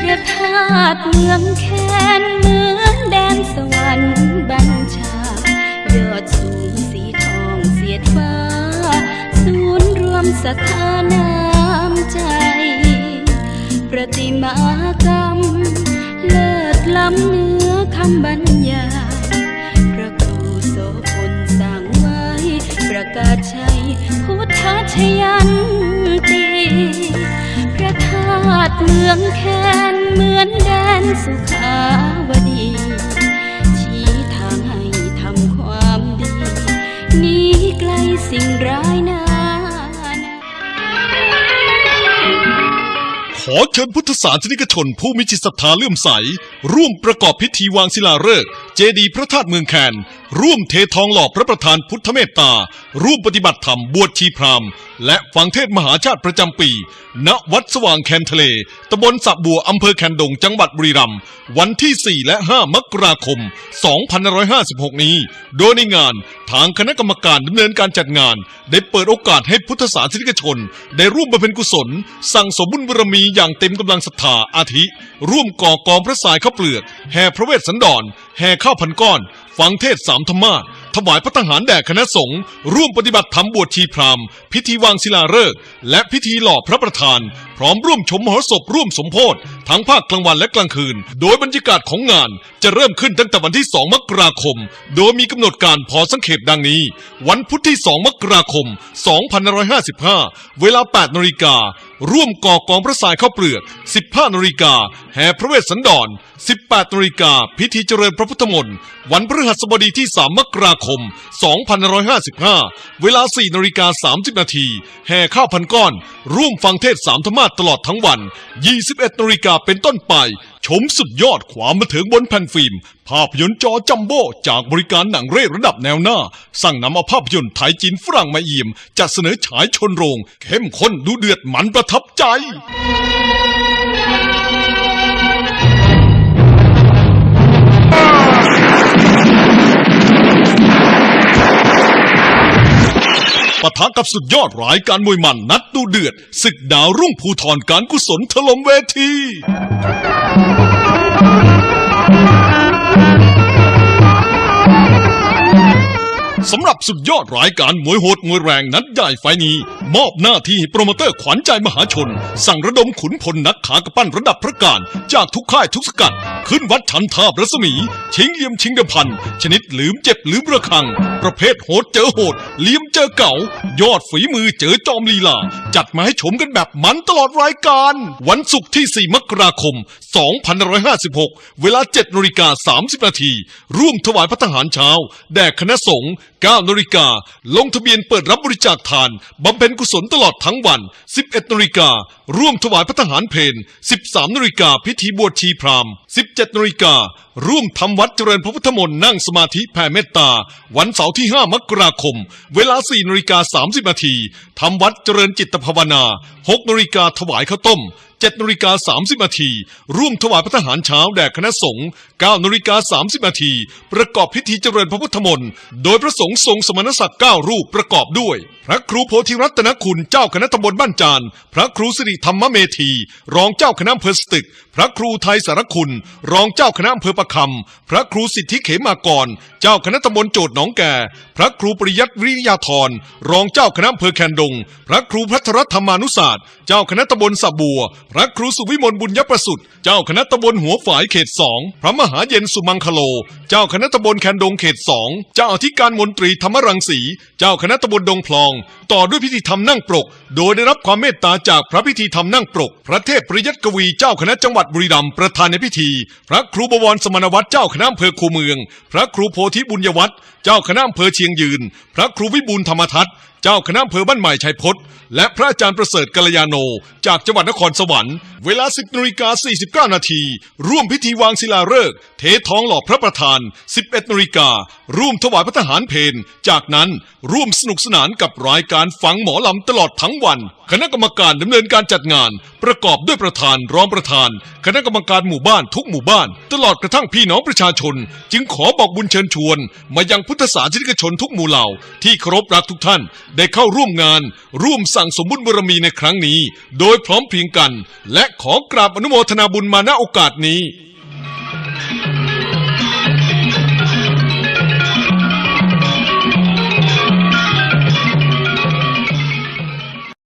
พระธาตุเมืองแคนเหมือนแดนสวรรค์บัญชา ยอดสูงสีทองเสียดฟ้า ศูนย์รวมศรัทธาน้ำใจ ประติมากรรม เลิศล้ำเนื้อคำบรรยายพระครูโสพลสร้างไว้ ประกาศชัยพุทธชยันตีาตุเมืองแคนเหมือนแดนสุขาวดี ชี้ทางให้ทำความดีหนีไกลสิ่งร้ายนานาขอเชิญพุทธศาสนิกชนผู้มีจิตศรัทธาเลื่อมใส ร่วมประกอบพิธีวางศิลาฤกษ์เจดีย์พระธาตุเมืองแคนร่วมเททองหล่อพระประธานพุทธเมตตา ร่วมปฏิบัติธรรมบวชชีพราหมณ์และฟังเทศมหาชาติประจำปี ณ วัดสว่างแคนทะเล ตำบลสระบัวอำเภอแคนดง จังหวัดบุรีรัมย์ วันที่ 4 และ 5 มกราคม 2556 นี้ โดยในงานทางคณะกรรมการดำเนินการจัดงาน ได้เปิดโอกาสให้พุทธศาสนิกชน ได้ร่วมบำเพ็ญกุศล สั่งสมบุญบารมีอย่างเต็มกำลังศรัทธาอาทิ ร่วมก่อกองพระสายข้าเปลือก แห่พระเวสสันดร แห่ข้าวพันก้อน ฟังเทศสามธรรมาสถวายพระทหารแด่คณะสงฆ์ร่วมปฏิบัติธรรมบวชชีพราหมณ์พิธีวางศิลาฤกษ์และพิธีหล่อพระประธาน พร้อมร่วมชมมหรสพร่วมสมโพธิทั้งภาคกลางวันและกลางคืน โดยบรรยากาศของงานจะเริ่มขึ้นตั้งแต่วันที่ 2 มกราคม โดยมีกำหนดการพอสังเขปดังนี้ วันพุธที่ 2 มกราคม 2555 เวลา 8นาฬิการ่วมก่อกองพระสายข้าวเปลือก 15นาฬิกาแห่พระเวสสันดร 18นาฬิกาพิธีเจริญพระพุทธมนต์วันพฤหัสบดีที่ 3 มกราคม2555 เวลา 4นาฬิกา 30 นาที แห่ข้าวพันก้อน ร่วมฟังเทศสามธรรมาตลอดทั้งวัน 21นาฬิกาเป็นต้นไป ชมสุดยอดความบันเทิงบนแผ่นฟิล์ม ภาพยนตร์จอจัมโบ้จากบริการหนังเร่ระดับแนวหน้า สั่งนำเอาภาพยนตร์ไทยจีนฝรั่งมาเยี่ยม จัดเสนอฉายชนโรง เข้มข้นดูเดือดมันประทับใจ ปะทะกับสุดยอดรายการมวยมันนัดดูเดือดศึกดาวรุ่งภูทรการกุศลถล่มเวทีสำหรับสุดยอดรายการมวยโหดมวยแรงนัดใหญ่ไฟนี้ มอบหน้าที่โปรโมเตอร์ขวัญใจมหาชน สั่งระดมขุนพลนักขากระปั้นระดับพระการจากทุกค่ายทุกสกัด ขึ้นวัดชันทาบรัศมี ชิงเลี่ยมชิงเดิมพัน ชนิดลืมเจ็บลืมระคัง ประเภทโหดเจอโหดเลี่ยมเจอเก่า ยอดฝีมือเจอจอมลีลา จัดมาให้ชมกันแบบมันตลอดรายการ วันศุกร์ที่ 4 มกราคม 2556 เวลา7นาฬิกา 30 นาที ร่วมถวายพระทหารเช้า แด่คณะสงฆ์9นาฬิกา ลงทะเบียนเปิดรับบริจาคทานบำเพ็ญกุศลตลอดทั้งวัน 11นาฬิการ่วมถวายพระทหารเพล13นาฬิกาพิธีบวชชีพราหมณ์17นาฬิกา ร่วมทำวัดเจริญพระพุทธมนต์นั่งสมาธิแผ่เมตตา วันเสาร์ที่ 5 มกราคม เวลา 4นาฬิกา30นาทีทำวัดเจริญจิตภาวนา 6นาฬิกาถวายข้าวต้ม 7นาฬิกา30นาทีร่วมถวายพระทหารเช้าแด่คณะสงฆ์9นาฬิกา30นาทีประกอบพิธีเจริญพระพุทธมนต์โดยพระสงฆ์ทรงสมณศักดิ์9รูปประกอบด้วย พระครูโพธิรัตนคุณเจ้าคณะตำบลบ้านจานพระครูสิริธรรมเมธี รองเจ้าคณะอำเภอสตึก พระครูไทยสารคุณ รองเจ้าคณะอำเภอปะคำ พระครูสิทธิเขมากร เจ้าคณะตำบลโจทย์หนองแก่ พระครูปริยัติวิริยาธร รองเจ้าคณะอำเภอแคนดง พระครูพัทรธรรมานุศาสตร์ เจ้าคณะตำบลสะบัว พระครูสุวิมลบุญยประสุทธิ์ เจ้าคณะตำบลหัวฝายเขตสอง พระมหาเย็นสุมังคโล เจ้าคณะตำบลแคนดงเขตสอง เจ้าอธิการมนตรีธรรมรังสี เจ้าคณะตำบลดงพลอง ต่อด้วยพิธีธรรมนั่งปรก โดยได้รับความเมตตาจากพระพิธีธรรมนั่งปรก พระเทพปริยัติกวี เจ้าคณะจังหวัดบุรีรัมย์ประธานในพิธี พระครูบวรสมณวัฒน์เจ้าคณะอำเภอคูเมือง พระครูโพธิบุญยวัฒน์เจ้าคณะอำเภอเชียงยืน พระครูวิบูลธรรมทัตเจ้าคณะอำเภอบ้านใหม่ชัยพจน์และพระอาจารย์ประเสริฐกัลยาโน จากจังหวัดนครสวรรค์ เวลา 10นาฬิกา49 นาที ร่วมพิธีวางศิลาฤกษ์เททองหล่อพระประธาน 11นาฬิการ่วมถวายพระทหารเพลจากนั้นร่วมสนุกสนานกับรายการฟังหมอลำตลอดทั้งวัน คณะกรรมการดำเนินการจัดงาน ประกอบด้วยประธานรองประธาน คณะกรรมการหมู่บ้านทุกหมู่บ้าน ตลอดกระทั่งพี่น้องประชาชน จึงขอบอกบุญเชิญชวน มายังพุทธศาสนิกชนทุกหมู่เหล่าที่เคารพรักทุกท่านได้เข้าร่วมงาน ร่วมสั่งสมบุญบารมีในครั้งนี้ โดยพร้อมเพียงกัน และขอกราบอนุโมทนาบุญมาณโอกาสนี้